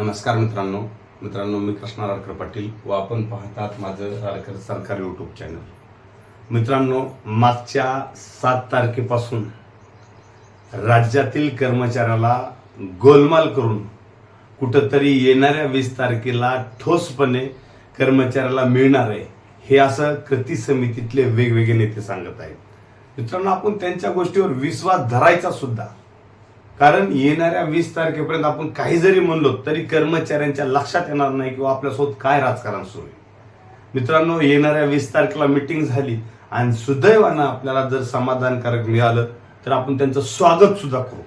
नमस्कार मित्रांनो. मित्रांनो मी कृष्णा राडकर पाटील व आपण पाहतात माझं राडकर सरकार यूट्यूब चॅनल मित्रांनो मागच्या सात तारखेपासून राज्यातील कर्मचाऱ्याला गोलमाल करून कुठंतरी येणाऱ्या वीस तारखेला ठोसपणे कर्मचाऱ्याला मिळणार आहे हे असं कृती समितीतले वेगवेगळे नेते सांगत आहेत. मित्रांनो आपण त्यांच्या गोष्टीवर विश्वास धरायचा सुद्धा कारण येणाऱ्या वीस तारखेपर्यंत आपण काही जरी म्हणलो तरी कर्मचाऱ्यांच्या लक्षात येणार नाही किंवा आपल्यासोबत काय राजकारण सुरू आहे. मित्रांनो येणाऱ्या वीस तारखेला मिटिंग झाली आणि सुदैवानं आपल्याला जर समाधानकारक मिळालं तर आपण त्यांचं स्वागत सुद्धा करू.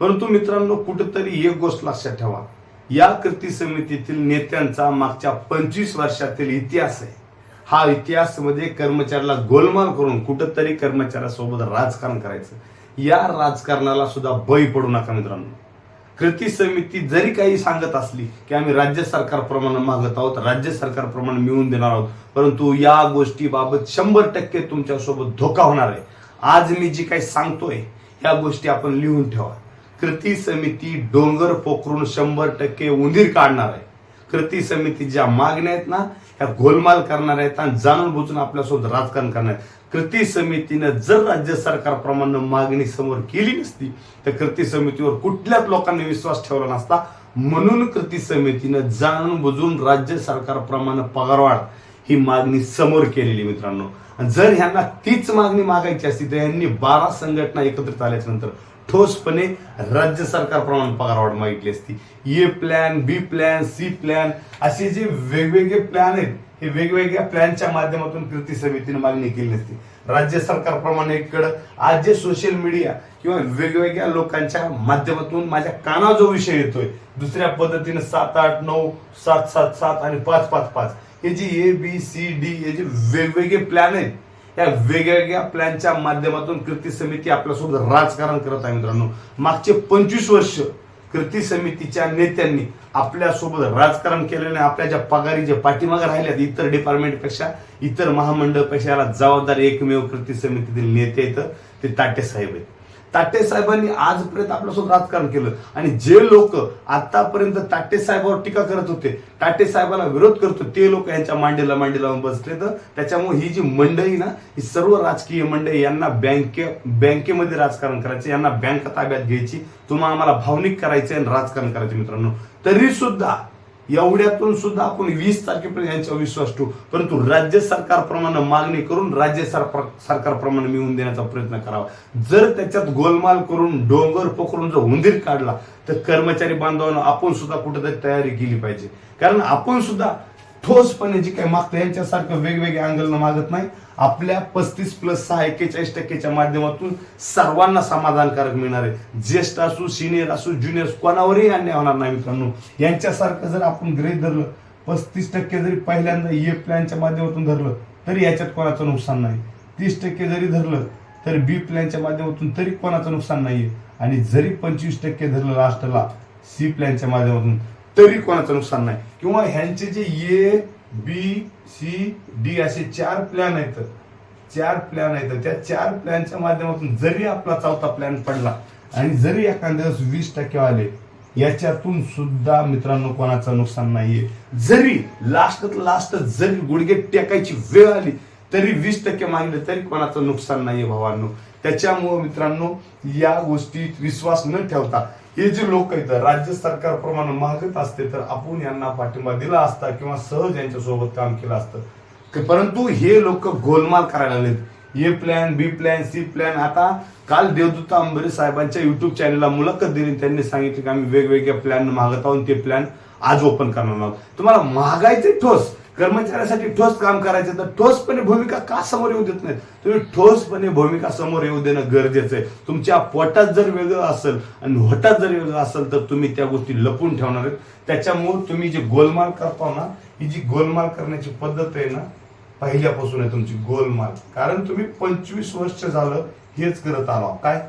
परंतु मित्रांनो कुठंतरी एक गोष्ट लक्षात ठेवा. या कृती समितीतील नेत्यांचा मागच्या पंचवीस वर्षातील इतिहास आहे. हा इतिहासमध्ये कर्मचाऱ्याला गोलमाल करून कुठंतरी कर्मचाऱ्यासोबत राजकारण करायचं. या राजकारणाला सुद्धा बळी पडू नका मित्रांनो. कृती समिती जरी काही सांगत असली की आम्ही राज्य सरकारप्रमाणे मागत आहोत राज्य सरकारप्रमाणे मिळवून देणार आहोत परंतु या गोष्टीबाबत शंभर टक्के तुमच्यासोबत धोका होणार आहे. आज मी जी काही सांगतोय या गोष्टी आपण लिहून ठेवा. कृती समिती डोंगर पोखरून शंभर टक्के उंदीर काढणार आहे. कृती समिती ज्या मागण्या आहेत ना ह्या गोलमाल करणार आहेत आणि जाणून बुजून आपल्यासोबत राजकारण करणार आहेत. कृती समितीनं जर राज्य सरकारप्रमाणे मागणी समोर केली नसती तर कृती समितीवर कुठल्याच लोकांनी विश्वास ठेवला नसता. म्हणून कृती समितीनं जाणून बुजून राज्य सरकारप्रमाणे पगारवाढ ही मागणी समोर केलेली मित्रांनो. जर ह्यांना तीच मागणी मागायची असती तर यांनी बारा संघटना एकत्रित आल्याच्यानंतर ठोसपणे राज्य सरकारप्रमाणे पगारवाढ मागितली असती. A plan B plan C plan असे जे वेगवेगळे प्लॅन आहेत हे वेगवेगळ्या प्लॅनच्या माध्यमातून कृती समितीने मागणी केली असती. राज्य सरकारप्रमाणे इकडं आज जे सोशल मीडिया किंवा वेगवेगळ्या लोकांच्या माध्यमातून माझ्या काना जो विषय येतोय दुसऱ्या पद्धतीने सात आठ नऊ सात सात सात आणि पाच पाच पाच हे जे ए बी सी डी हे जे वेगवेगळे प्लॅन आहेत या वेगवेगळ्या प्लॅनच्या माध्यमातून कृती समिती आपल्यासोबत राजकारण करत आहे मित्रांनो. मागचे पंचवीस वर्ष कृती समितीच्या नेत्यांनी आपल्यासोबत राजकारण केलेलं आहे आपल्या ज्या पगारी जे पाठीमागे राहिल्यात इतर डिपार्टमेंटपेक्षा इतर महामंडळपेक्षा याला जबाबदार एकमेव कृती समितीतील नेते आहेत ते ताटे साहेब आहेत. ताटे साहेबांनी आजपर्यंत आपल्यासोबत राजकारण केलं. आणि जे लोक आतापर्यंत ताटे साहेबावर टीका करत होते ताटे साहेबाला विरोध करतो ते लोक यांच्या मांडीला मांडी लावून बसले तर त्याच्यामुळे ही जी मंडळी ना ही सर्व राजकीय मंडळी यांना बँके बँकेमध्ये राजकारण करायचे यांना बँक ताब्यात घ्यायची तुम्हाला आम्हाला भावनिक करायचे आणि राजकारण करायचे मित्रांनो. तरी सुद्धा एवढ्यातून सुद्धा आपण वीस तारखेपर्यंत यांच्यावर विश्वास ठेवू. परंतु राज्य सरकारप्रमाणे मागणी करून राज्य सरकार सरकारप्रमाणे मिळवून देण्याचा प्रयत्न करावा. जर त्याच्यात गोलमाल करून डोंगर पकडून जर उंदीर काढला तर कर्मचारी बांधवांना आपण सुद्धा कुठेतरी तयारी केली पाहिजे. कारण आपण सुद्धा ठोसपणे जी काही मागतं यांच्यासारखं वेगवेगळ्या अँगलनं मागत नाही. आपल्या पस्तीस प्लस सहा एक्केचाळीस टक्केच्या माध्यमातून सर्वांना समाधानकारक मिळणार आहे. ज्येष्ठ असू सिनियर असू ज्युनियर कोणावरही अन्याय होणार नाही मित्रांनो. यांच्यासारखं जर आपण गृहित धरलं पस्तीस टक्के जरी पहिल्यांदा ए प्लॅनच्या माध्यमातून धरलं तरी याच्यात कोणाचं नुकसान नाही. तीस टक्के जरी धरलं तर बी प्लॅनच्या माध्यमातून तरी कोणाचं नुकसान नाहीये. आणि जरी पंचवीस टक्के धरलं लास्टला सी प्लॅनच्या माध्यमातून तरी कोणाचं नुकसान नाही. किंवा ह्यांचे जे ये बी सी डी असे चार प्लॅन आहेत. चार प्लॅन आहेत. त्या चार प्लॅनच्या माध्यमातून जरी आपला चौथा प्लॅन पडला आणि जरी एखाद्या दिवस वीस टक्के आले याच्यातून सुद्धा मित्रांनो कोणाचं नुकसान नाहीये. जरी लास्टत लास्ट जरी गुडघे टेकायची वेळ आली तरी वीस टक्के मागले तरी कोणाचं नुकसान नाहीये भावांनो. त्याच्यामुळं मित्रांनो या गोष्टीत विश्वास न ठेवता हे जे लोक आहेत राज्य सरकारप्रमाणे मागत असते तर आपण यांना पाठिंबा दिला असता किंवा सहज यांच्यासोबत काम केलं असतं. परंतु हे लोक गोलमाल करायला लागलेत. A plan B plan C plan. आता काल देवदूत अंबरे साहेबांच्या युट्यूब चॅनलला मुलाखत दिली त्यांनी सांगितलं की आम्ही वेगवेगळ्या प्लॅन मागत आहोत ते प्लॅन आज ओपन करणार आहोत. तुम्हाला महागायचे ठोस कर्मचाऱ्यासाठी ठोस काम करायचं तर ठोसपणे भूमिका का समोर येऊ देत नाहीत? तुम्ही ठोसपणे भूमिका समोर येऊ देणं गरजेचं आहे. तुमच्या पोटात जर वेगळं असेल आणि होटात जर वेगळं असेल तर तुम्ही त्या गोष्टी लपून ठेवणार आहेत. त्याच्यामुळे तुम्ही जे गोलमाल करता ना ही जी गोलमाल करण्याची पद्धत आहे ना पहिल्यापासून आहे तुमची गोलमाल. कारण तुम्ही पंचवीस वर्ष झालं हेच करत आला. काय?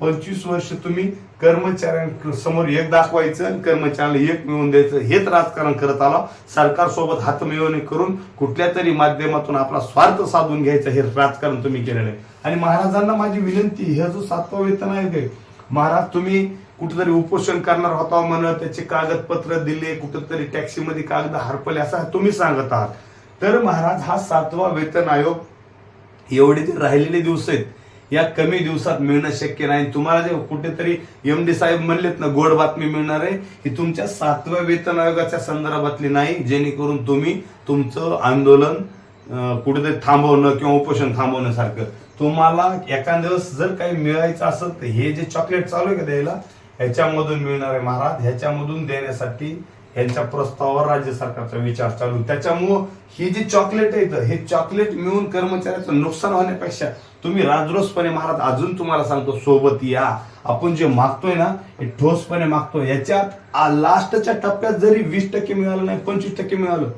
पंचवीस वर्ष तुम्ही कर्मचाऱ्यांसमोर एक दाखवायचं आणि कर्मचाऱ्याला एक मिळवून द्यायचं. हेच राजकारण करत आला. सरकारसोबत हातमिळवणी करून कुठल्या तरी माध्यमातून आपला स्वार्थ साधून घ्यायचं हे राजकारण तुम्ही केलेलं आहे. आणि महाराजांना माझी विनंती हे जो सातवा वेतन आहे महाराज तुम्ही कुठेतरी उपोषण करणार होता म्हणत त्याचे कागदपत्र दिले कुठेतरी टॅक्सीमध्ये कागद हरपले असं तुम्ही सांगत आहात. तर महाराज हा सातवा वेतन आयोग एवढे जे राहिलेले दिवस आहेत या कमी दिवसात मिळणं शक्य नाही. तुम्हाला जे कुठेतरी एम डी साहेब म्हणलेत ना गोड बातमी मिळणार आहे ही तुमच्या सातव्या वेतन आयोगाच्या संदर्भातली नाही जेणेकरून तुम्ही तुमचं आंदोलन कुठेतरी थांबवणं किंवा उपोषण थांबवण्यासारखं. तुम्हाला एखाद्या दिवस जर काही मिळायचं असेल तर हे जे चॉकलेट चालू आहे का द्यायला ह्याच्यामधून मिळणार आहे महाराज. ह्याच्यामधून देण्यासाठी यांच्या प्रस्तावावर राज्य सरकारचा विचार चालू त्याच्यामुळं हे जे चॉकलेट आहे हे चॉकलेट मिळून कर्मचाऱ्याचं नुकसान होण्यापेक्षा तुम्ही राजरोसपणे महाराज अजून तुम्हाला सांगतो सोबत या. आपण जे मागतोय ना हे ठोसपणे मागतोय. याच्यात लास्टच्या टप्प्यात जरी वीस टक्के मिळालं नाही पंचवीस टक्के मिळालं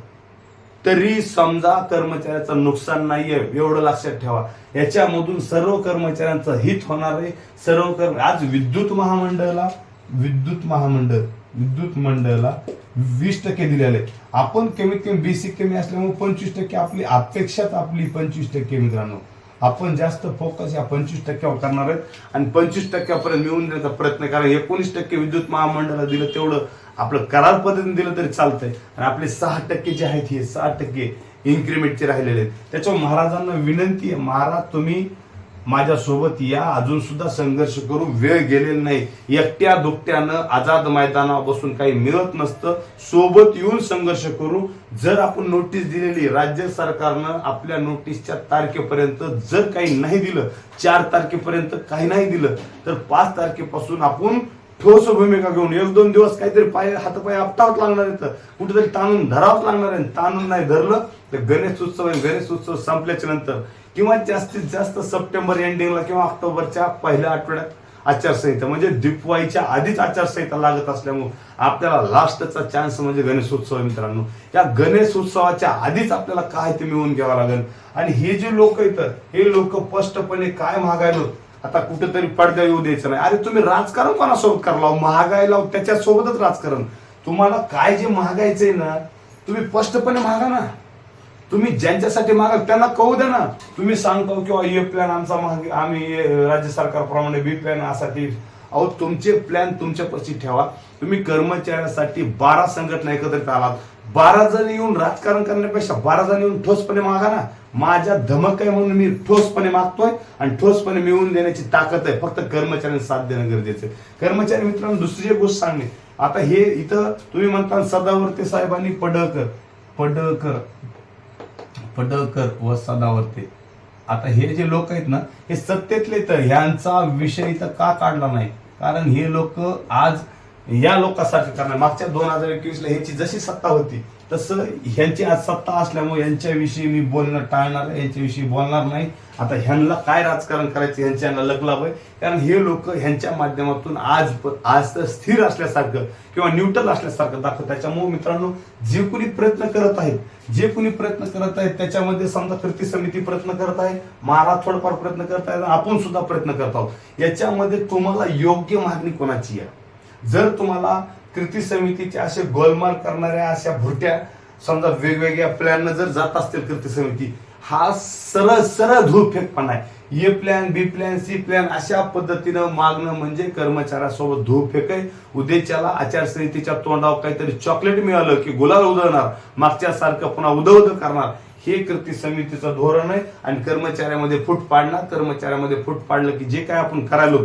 तरी समजा कर्मचाऱ्याचं नुकसान नाहीये एवढं लक्षात ठेवा. याच्यामधून सर्व कर्मचाऱ्यांचं हित होणार आहे. सर्व कर्म आज विद्युत महामंडळाला विद्युत महामंडळ विद्युत मंडळाला वीस टक्के दिलेले आहे. आपण कमीत कमी बेसिक कमी असल्यामुळे पंचवीस टक्के आपली अपेक्षाच आपली पंचवीस टक्के मित्रांनो. आपण जास्त फोकस या पंचवीस टक्क्यावर करणार आहेत. आणि पंचवीस टक्क्यापर्यंत मिळवून देण्याचा प्रयत्न करा. एकोणीस टक्के विद्युत महामंडळाला दिलं तेवढं आपलं करार पद्धतीने दिलं तरी चालतंय. आणि आपले सहा टक्के जे आहेत हे सहा टक्के इन्क्रीमेंटचे राहिलेले आहेत. त्याच्यावर महाराजांना विनंती आहे. महाराज तुम्ही माझ्या सोबत या. अजून सुद्धा संघर्ष करू वेळ गेलेला नाही. एकट्या दुकट्यानं आझाद मैदानावर बसून काही मिळत नसतं. सोबत येऊन संघर्ष करू. जर आपण नोटीस दिलेली राज्य सरकारनं आपल्या नोटीसच्या तारखेपर्यंत जर काही नाही दिलं चार तारखेपर्यंत काही नाही दिलं तर पाच तारखेपासून आपण ठोस भूमिका घेऊन एक दोन दिवस काहीतरी पाय हातपाय आपटावत लागणार आहे तर कुठेतरी ताणून धरावंच लागणार आहे ताणून नाही धरलं तर गणेश उत्सव आहे. गणेश उत्सव संपल्याच्या नंतर किंवा जास्तीत जास्त सप्टेंबर एंडिंगला किंवा ऑक्टोबरच्या पहिल्या आठवड्यात आचारसंहिता म्हणजे दिपवाईच्या आधीच आचारसंहिता लागत असल्यामुळे आपल्याला लास्टचा चान्स म्हणजे गणेश उत्सव आहे मित्रांनो. या गणेश उत्सवाच्या आधीच आपल्याला काय ते मिळवून घ्यावं लागेल? आणि हे जे लोक येतात हे लोक स्पष्टपणे काय मागायलो आता कुठेतरी पडद्या येऊ द्यायचं नाही. अरे तुम्ही राजकारण कोणासोबत करला महागाई लाव? त्याच्यासोबतच राजकारण. तुम्हाला काय जे महागायचंय ना तुम्ही स्पष्टपणे मागा ना. तुम्ही ज्यांच्यासाठी मागाल त्यांना कळू द्या ना. तुम्ही सांगतो किंवा ए प्लॅन आमचा महाग आम्ही राज्य सरकारप्रमाणे बी प्लॅन असाठी अहो तुमचे प्लॅन तुमच्यापाशी ठेवा. तुम्ही कर्मचाऱ्यांसाठी बारा संघटना एकत्रित आलात. बारा जण येऊन राजकारण करण्यापेक्षा बारा जण येऊन ठोसपणे मागा ना. माझ्या धमक आहे म्हणून मी ठोसपणे मागतोय आणि ठोसपणे मिळवून देण्याची ताकद आहे. फक्त कर्मचाऱ्यांना साथ देणं गरजेचं आहे. कर्मचारी मित्रांनो दुसरी एक गोष्ट सांगणे. आता हे इथं तुम्ही म्हणता सदावर्ते साहेबांनी पडळकर पडळकर पडळकर व सदावर्ते. आता हे जे लोक आहेत ना हे सत्तेतले तर ह्यांचा विषय इथं का काढला नाही? कारण हे लोक आज या लोकांसाठी करणार. मागच्या दोन हजार एकवीस ला ह्याची जशी सत्ता होती तसं ह्यांची आज सत्ता असल्यामुळे यांच्याविषयी मी बोलणं टाळणार आहे, यांच्याविषयी बोलणार नाही. आता ह्यांना काय राजकारण करायचं ह्यांच्या लगलाभ आहे. कारण हे लोक ह्यांच्या माध्यमातून आज आज तर स्थिर असल्यासारखं किंवा न्यूट्रल असल्यासारखं दाखवत त्याच्यामुळे मित्रांनो जे कोणी प्रयत्न करत आहेत जे कोणी प्रयत्न करत आहेत त्याच्यामध्ये समजा कृती समिती प्रयत्न करत आहे महाराज थोडंफार प्रयत्न करत आहेत आपण सुद्धा प्रयत्न करत आहोत. याच्यामध्ये तुम्हाला योग्य मागणी कोणाची आहे? जर तुम्हाला कृती समितीचे असे गोलमाल करणाऱ्या अशा भुरट्या समजा वेगवेगळ्या प्लॅन जर जात असतील कृती समिती हा सरळ सरळ धूळफेकपणा आहे. A plan B plan C plan अशा पद्धतीनं मागणं म्हणजे कर्मचाऱ्यासोबत धूळफेक आहे. उद्याच्याला आचारसंहितेच्या तोंडावर काहीतरी चॉकलेट मिळालं की गुलाल उधळणार मागच्या सारखं पुन्हा उदवद करणार हे कृती समितीचं धोरण आहे. आणि कर्मचाऱ्यामध्ये फूट पाडणार कर्मचाऱ्यामध्ये फूट पाडलं की जे काय आपण करायलो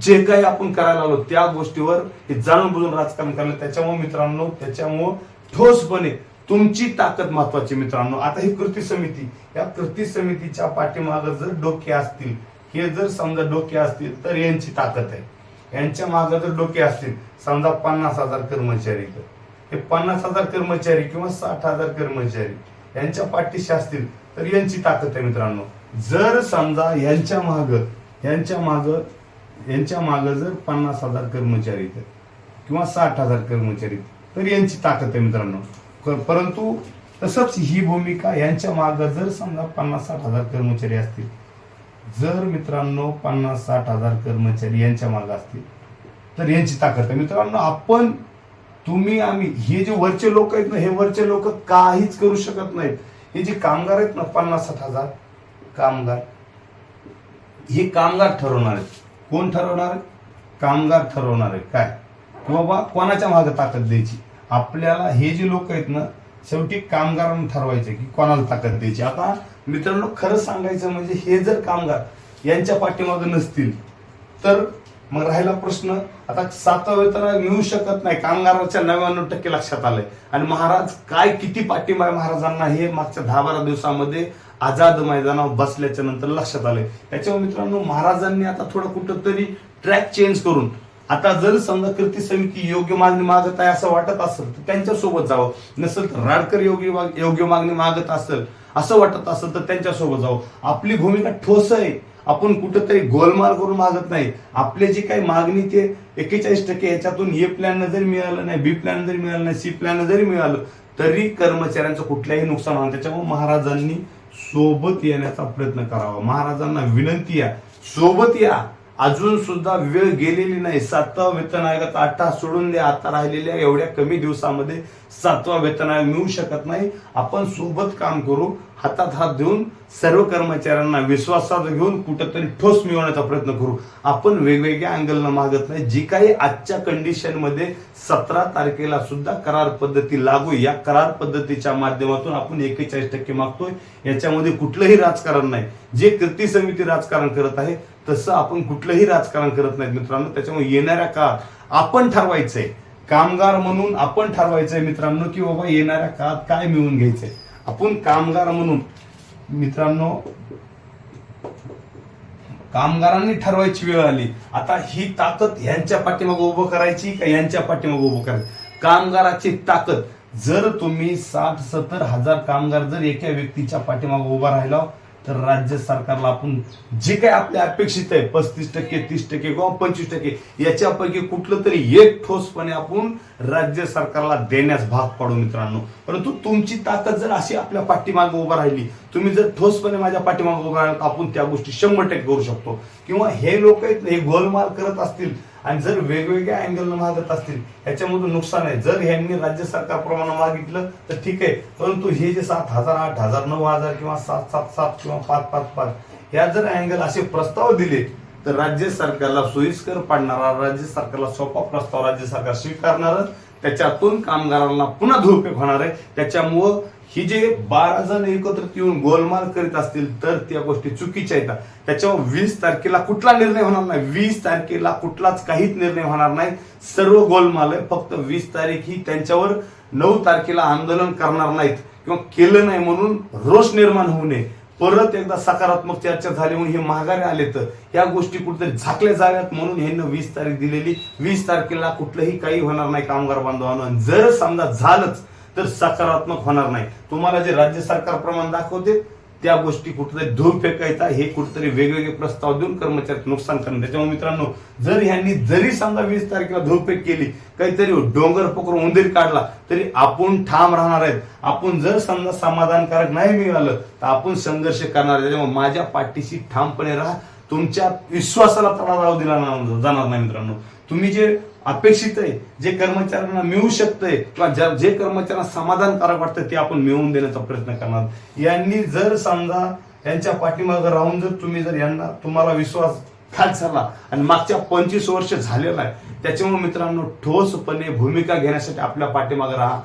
जे काही आपण करायला आलो त्या गोष्टीवर हे जाणून बुजून राजकारण करायला त्याच्यामुळे मित्रांनो त्याच्यामुळं ठोसपणे तुमची ताकद महत्वाची मित्रांनो. आता ही कृती समिती या कृती समितीच्या पाठीमागं जर डोके असतील हे जर समजा डोके असतील तर यांची ताकद आहे. यांच्या मागं जर डोके असतील समजा पन्नास हजार कर्मचारी तर हे पन्नास हजार कर्मचारी किंवा साठ हजार कर्मचारी यांच्या पाठीशी असतील तर यांची ताकद आहे मित्रांनो. जर समजा यांच्या माग यांच्या माग यांच्या मागं जर पन्नास हजार कर्मचारी आहेत किंवा साठ हजार कर्मचारी आहेत, तर यांची ताकद आहे मित्रांनो. परंतु तसंच ही भूमिका यांच्या मागं जर समजा पन्नास साठ हजार कर्मचारी असतील जर मित्रांनो पन्नास साठ हजार कर्मचारी यांच्या मागं असतील तर यांची ताकद आहे. मित्रांनो आपण तुम्ही आम्ही हे जे वरचे लोक आहेत ना हे वरचे लोक काहीच करू शकत नाहीत. हे जे कामगार आहेत ना पन्नास साठ हजार कामगार हे कामगार ठरवणार आहेत. कोण ठरवणार? कामगार ठरवणार आहे काय? की बाबा कोणाच्या मागे ताकद द्यायची? आपल्याला हे जे लोक आहेत ना शेवटी कामगारांना ठरवायचे की कोणाला ताकद द्यायची. आता मित्रांनो खरं सांगायचं म्हणजे हे जर कामगार यांच्या पाठीमागे नसतील तर मग राहिला प्रश्न आता सातव्या वेतन मिळू शकत नाही. कामगाराच्या नव्याण्णव टक्के लक्षात आलंय. आणि महाराज काय किती पाठिंबा आहे महाराजांना हे मागच्या दहा बारा दिवसामध्ये आझाद मैदानावर बसल्याच्या नंतर लक्षात आलंय. त्याच्यामुळे मित्रांनो महाराजांनी आता थोडं कुठंतरी ट्रॅक चेंज करून आता जर समजा कृती समिती योग्य मागणी मागत आहे असं वाटत असेल तर त्यांच्यासोबत जावं. नसेल तर राडकर योग्य माग- योग्य मागणी मागत असेल असं वाटत असेल तर त्यांच्यासोबत जावं. आपली भूमिका ठोस आहे. आपण कुठंतरी गोलमाल करून मागत नाही. आपले जी काही मागणी ते एक्केचाळीस टक्के याच्यातून ए प्लॅन जरी मिळालं नाही बी प्लॅन जरी मिळालं नाही सी प्लॅन जरी मिळालं तरी कर्मचाऱ्यांचं कुठल्याही नुकसान होणार त्याच्यामुळे महाराजांनी सोबत येण्याचा प्रयत्न करावा. महाराजांना विनंती या सोबत या. अजून सुद्धा वेळ गेलेली नाही. सातवा वेतन आयोगाचा अट्टा सोडून द्या. आता राहिलेल्या एवढ्या कमी दिवसामध्ये सातवा वेतन आयोग मिळू शकत नाही. आपण सोबत काम करू. हातात हात देऊन सर्व कर्मचाऱ्यांना विश्वासात घेऊन कुठंतरी ठोस मिळवण्याचा प्रयत्न करू. आपण वेगवेगळ्या अँगलनं मागत नाही. जी काही आजच्या कंडिशनमध्ये सतरा तारखेला सुद्धा करार पद्धती लागू या करार पद्धतीच्या माध्यमातून आपण एकेचाळीस टक्के मागतोय. याच्यामध्ये कुठलंही राजकारण नाही. जे कृती समिती राजकारण करत आहे तसं आपण कुठलंही राजकारण करत नाही मित्रांनो. त्याच्यामुळे येणाऱ्या काळात आपण ठरवायचंय. कामगार म्हणून आपण ठरवायचंय मित्रांनो की बाबा येणाऱ्या काळात काय मिळून घ्यायचंय. आपण कामगार म्हणून मित्रांनो कामगारांनी ठरवायची वेळ आली. आता ही ताकद यांच्या पाठीमागे उभं करायची का यांच्या पाठीमागे उभं करायची? कामगाराची ताकद. जर तुम्ही साठ सत्तर हजार कामगार जर एका व्यक्तीच्या पाठीमागे उभा राहिला तर राज्य सरकारला आपण जे काही आपल्या अपेक्षित आहे पस्तीस टक्के तीस टक्के किंवा पंचवीस टक्के याच्यापैकी कुठलं तरी एक ठोसपणे आपण राज्य सरकारला देण्यास भाग पाडू मित्रांनो. परंतु तुमची ताकद जर अशी आपल्या पाठीमागे उभा राहिली तुम्ही जर ठोसपणे माझ्या पाठीमागे उभा राहिला तर आपण त्या गोष्टी शंभर टक्के करू शकतो. किंवा हे लोक हे गोलमाल करत असतील आणि जर वेगवेगळ्या अँगलनं मागत असतील ह्याच्यामधून नुकसान आहे. जर ह्यांनी राज्य सरकारप्रमाणे मागितलं तर ठीक आहे. परंतु हे जे सात हजार आठ हजार नऊ हजार किंवा सात सात सात किंवा पाच पाच पाच या जर अँगल असे प्रस्ताव दिले तर राज्य सरकारला सोयीस्कर पाडणारा राज्य सरकारला सोपा प्रस्ताव राज्य सरकार स्वीकारणारच त्याच्यातून कामगारांना पुन्हा दुरुपयोग होणार आहे. त्याच्यामुळं ही जे बारा जण एकत्रित येऊन गोलमाल करीत असतील तर त्या गोष्टी चुकीच्या येतात त्याच्यावर वीस तारखेला कुठला निर्णय होणार नाही. वीस तारखेला कुठलाच काहीच निर्णय होणार नाही. सर्व गोलमाल आहे फक्त वीस तारीख ही त्यांच्यावर नऊ तारखेला आंदोलन करणार नाहीत. किंवा केलं नाही म्हणून रोष निर्माण होऊ नये. परत एकदा सकारात्मक चर्चा झाली म्हणून हे माघारी आले तर या गोष्टी कुठेतरी झाकल्या जाव्यात म्हणून ह्यांना वीस तारीख दिलेली. वीस तारखेला कुठलंही काही होणार नाही कामगार बांधवांना. जर समजा झालंच तर सकारात्मक होणार नाही. तुम्हाला जे राज्य सरकार प्रमाण दाखवते त्या गोष्टी कुठेतरी धूर फेकायचा हे कुठेतरी वेगवेगळे प्रस्ताव देऊन कर्मचाऱ्यांचं नुकसान करणं. त्याच्यामुळे मित्रांनो जर ह्यांनी जरी समजा वीस तारखेला धूरफेक केली काहीतरी डोंगर पकडून उंदीर काढला तरी आपण ठाम राहणार आहेत. आपण जर समजा समाधानकारक नाही मिळालं तर आपण संघर्ष करणार त्याच्यामुळे माझ्या पाठीशी ठामपणे राहा. तुमच्या विश्वासाला तडा जाऊ दिला जाणार नाही मित्रांनो. तुम्ही जे अपेक्षित आहे जे कर्मचाऱ्यांना मिळू शकतंय किंवा ज्या- जे कर्मचाऱ्यांना समाधानकारक वाटतं ते आपण मिळवून देण्याचा प्रयत्न करणार. यांनी जर समजा यांच्या पाठीमागे राहून जर तुम्ही जर यांना तुम्हाला विश्वास खात झाला आणि मागच्या पंचवीस वर्ष झालेला आहे त्याच्यामुळे मित्रांनो ठोसपणे भूमिका घेण्यासाठी आपल्या पाठीमागे राहा.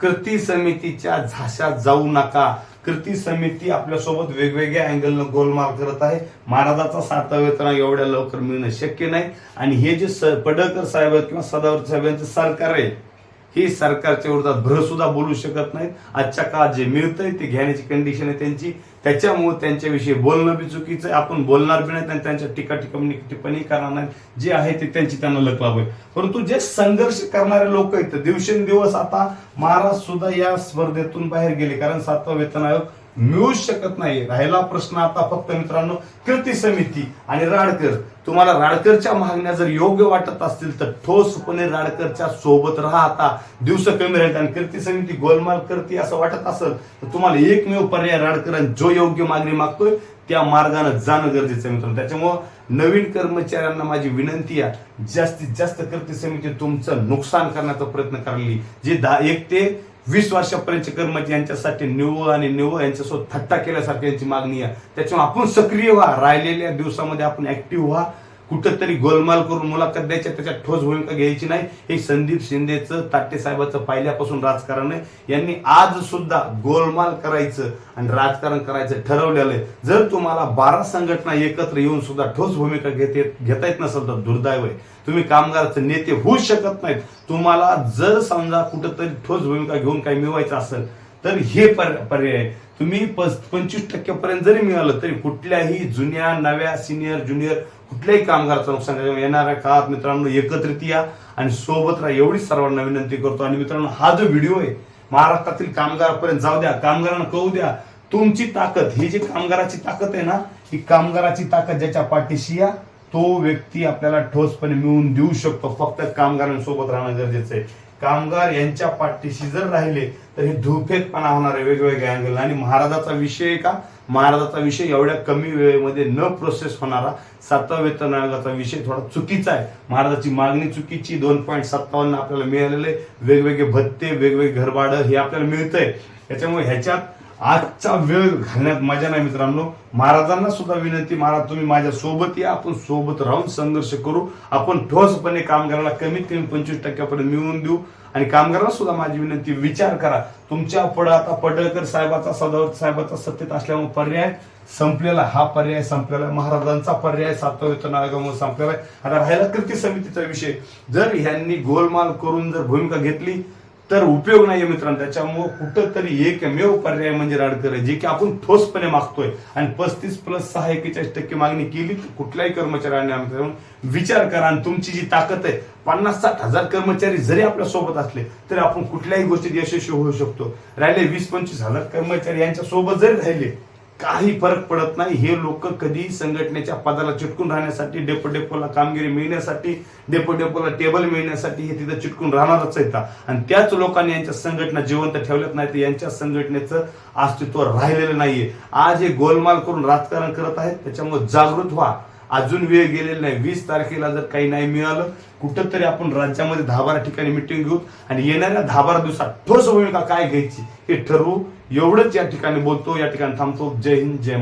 कृती समितीच्या झाशात जाऊ नका. कृती समिती आपल्यासोबत वेगवेगळ्या अँगलनं गोलमाल करत आहे. महाराजाचा सातवा वेतन एवढ्या लवकर मिळणं शक्य नाही. आणि हे जे स- पडळकर साहेब आहेत किंवा सदावर साहेब यांचं सरकार आहे हे सरकारच्या विरोधात भर सुद्धा बोलू शकत नाहीत. आजच्या काळात जे मिळतंय ते घेण्याची कंडिशन आहे त्यांची. त्याच्यामुळे त्यांच्याविषयी बोलणं बी चुकीचं आहे. आपण बोलणार बी नाही त्यांच्या टीका टिप्पणी टिप्पणी करणार नाही जे आहे ते त्यांची त्यांना लक लाभ आहे परंतु जे संघर्ष करणारे लोक आहेत दिवसेंदिवस आता महाराज सुद्धा या स्पर्धेतून बाहेर गेले. कारण सातवा वेतन आयोग मिळूच शकत नाही. राहिला प्रश्न आता फक्त मित्रांनो कृती समिती आणि राडकर. तुम्हाला राडकरच्या मागण्या जर योग्य वाटत असतील तर ठोसपणे राडकरच्या सोबत राहा आता. दिवस कमी राहील आणि कृती समिती गोलमाल करते असं वाटत असेल तर तुम्हाला एकमेव पर्याय राडकर आणि जो योग्य मागणी मागतोय त्या मार्गाने जाणं गरजेचं आहे मित्रांनो. त्याच्यामुळं नवीन कर्मचाऱ्यांना माझी विनंती आहे जास्तीत जास्त कृती समिती तुमचं नुकसान करण्याचा प्रयत्न करली जे दहा एक ते वीस वर्षापर्यंतचे कर्मचारी यांच्यासाठी निव्वळ आणि निव्वळ यांच्यासोबत थट्टा केल्यासारखी यांची मागणी आहे. त्याच्यामुळे आपण सक्रिय व्हा. राहिलेल्या दिवसामध्ये आपण ऍक्टिव्ह व्हा. कुठंतरी गोलमाल करून मुलाखत द्यायच्या त्याच्यात ठोस भूमिका घ्यायची नाही. हे संदीप शिंदेचं ताटे साहेबाचं पहिल्यापासून राजकारण आहे. यांनी आज सुद्धा गोलमाल करायचं आणि राजकारण करायचं ठरवलेलं आहे. जर तुम्हाला बारा संघटना एकत्र येऊन सुद्धा ठोस भूमिका घेते घेता येत नसेल तर दुर्दैव आहे. तुम्ही कामगाराचे नेते होऊ शकत नाहीत. तुम्हाला जर समजा कुठंतरी ठोस भूमिका घेऊन काही मिळवायचं असेल तर हे पर्याय तुम्ही पस- पंचवीस टक्क्यापर्यंत जरी मिळालं तरी कुठल्याही जुन्या नव्या सिनियर ज्युनियर कुठल्याही कामगाराचं नुकसान येणाऱ्या काळात मित्रांनो एकत्रित या आणि सोबत राहा. एवढीच सर्वांना विनंती करतो. आणि मित्रांनो हा जो व्हिडिओ आहे महाराष्ट्रातील कामगारापर्यंत जाऊ द्या. कामगारांना कळू द्या. तुमची ताकद ही जी कामगाराची ताकद आहे ना ही कामगाराची ताकद ज्याच्या पाठीशी या. तो व्यक्ती आपल्याला ठोसपणे मिळवून देऊ शकतो. फक्त कामगारांसोबत राहणं गरजेचं आहे. कामगार यांच्या पाठीशी जर राहिले तर हे धुफेकपणा होणार आहे वेगवेगळ्या अँगल आणि महाराजाचा विषय का? महाराजाचा विषय एवढ्या कमी वेळेमध्ये न प्रोसेस होणारा सातवा वेतन आयोगाचा विषय थोडा चुकीचा आहे. महाराजाची मागणी चुकीची दोन पॉईंट सत्तावन्न आपल्याला मिळालेले वेगवेगळे भत्ते वेगवेगळे घरभाडं हे आपल्याला मिळतंय. त्याच्यामुळे ह्याच्यात आजचा वेळ घालण्यात मजा नाही मित्रांनो. महाराजांना सुद्धा विनंती महाराज तुम्ही माझ्या सोबत या. आपण सोबत राहून संघर्ष करू. आपण ठोसपणे कामगाराला कमीत कमी पंचवीस टक्क्यापर्यंत मिळवून देऊ. आणि कामगारांना सुद्धा माझी विनंती विचार करा. तुमच्यापुढे आता पडळकर साहेबाचा सदावत साहेबाचा सत्तेत असल्यामुळे पर्याय संपलेला. हा पर्याय संपलेला. महाराजांचा पर्याय सातवा वेतन आयोगामुळे संपलेला आहे. आता राहिला कृती समितीचा विषय. जर ह्यांनी गोलमाल करून जर भूमिका घेतली तर उपयोग नाहीये मित्रांनो त्याच्यामुळे कुठंतरी एकमेव पर्याय म्हणजे राडकर जे की आपण ठोसपणे मागतोय. आणि पस्तीस प्लस सहा एकेचाळीस टक्के मागणी केली तर कुठल्याही कर्मचाऱ्याने विचार करा आणि तुमची जी ताकद आहे पन्नास साठ हजार कर्मचारी जरी आपल्यासोबत असले तरी आपण कुठल्याही गोष्टीत यशस्वी होऊ शकतो. राहिले वीस पंचवीस हजार कर्मचारी यांच्या सोबत जरी राहिले काही फरक पडत नाही. हे लोक कधीही संघटनेच्या पदाला चिटकून राहण्यासाठी डेपो डेपोला कामगिरी मिळण्यासाठी डेपो डेपोला टेबल मिळण्यासाठी हे तिथं चिटकून राहणारच आहेत. आणि त्याच लोकांनी यांच्या संघटना जिवंत ठेवल्यात नाही तर यांच्या संघटनेचं अस्तित्व राहिलेलं नाहीये. आज हे गोलमाल करून राजकारण करत आहेत त्याच्यामुळे जागृत व्हा. अजून वेळ गेलेला नाही. वीस तारखेला जर काही नाही मिळालं कुठंतरी आपण राज्यामध्ये दहा बारा ठिकाणी मिटिंग घेऊ आणि येणाऱ्या दहा बारा दिवसात ठोस भूमिका काय घ्यायची हे ठरवू. एवढंच या ठिकाणी बोलतो या ठिकाणी थांबतो. जय हिंद जय